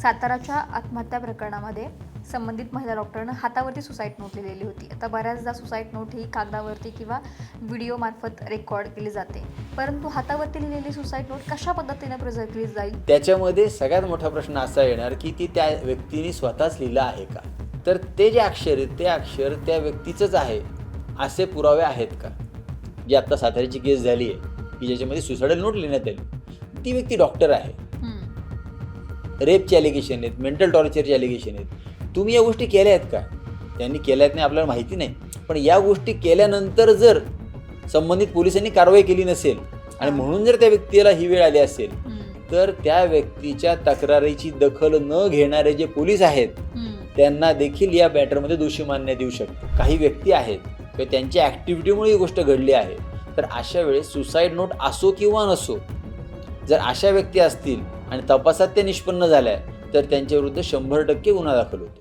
साताराच्या आत्महत्या प्रकरणामध्ये संबंधित महिला डॉक्टरनं हातावरती सुसाईड नोट लिहिलेली होती. आता बऱ्याचदा सुसाईड नोट ही कागदावरती किंवा व्हिडिओमार्फत रेकॉर्ड केली जाते. परंतु हातावरती लिहिलेली सुसाईड नोट कशा पद्धतीने प्रेझेंट केली जाईल? त्याच्यामध्ये सगळ्यात मोठा प्रश्न असा येणार की ती त्या व्यक्तीने स्वतःच लिहिलं आहे का? तर ते जे अक्षर आहे ते अक्षर त्या व्यक्तीचंच आहे असे पुरावे आहेत का? जी आत्ता साताऱ्याची केस झाली आहे की ज्याच्यामध्ये सुसाईडल नोट लिहिण्यात आली. ती व्यक्ती डॉक्टर आहे. रेपचे ॲलिगेशन आहेत मेंटल टॉर्चरचे ॲलिगेशन आहेत. तुम्ही या गोष्टी केल्या आहेत का? त्यांनी केल्या आहेत नाही आपल्याला माहिती नाही. पण या गोष्टी केल्यानंतर जर संबंधित पोलिसांनी कारवाई केली नसेल आणि म्हणून जर त्या व्यक्तीला ही वेळ आली असेल. तर त्या व्यक्तीच्या तक्रारीची दखल न घेणारे जे पोलीस आहेत. त्यांना देखील या मॅटरमध्ये दोषी मानण्यात येऊ शकते. काही व्यक्ती आहेत किंवा त्यांच्या ॲक्टिव्हिटीमुळे ही गोष्ट घडली आहे तर अशा वेळेस सुसाईड नोट असो किंवा नसो जर अशा व्यक्ती असतील आणि तपासात त्या निष्पन्न झाल्या तर त्यांच्याविरुद्ध शंभर टक्के गुन्हा दाखल होतो.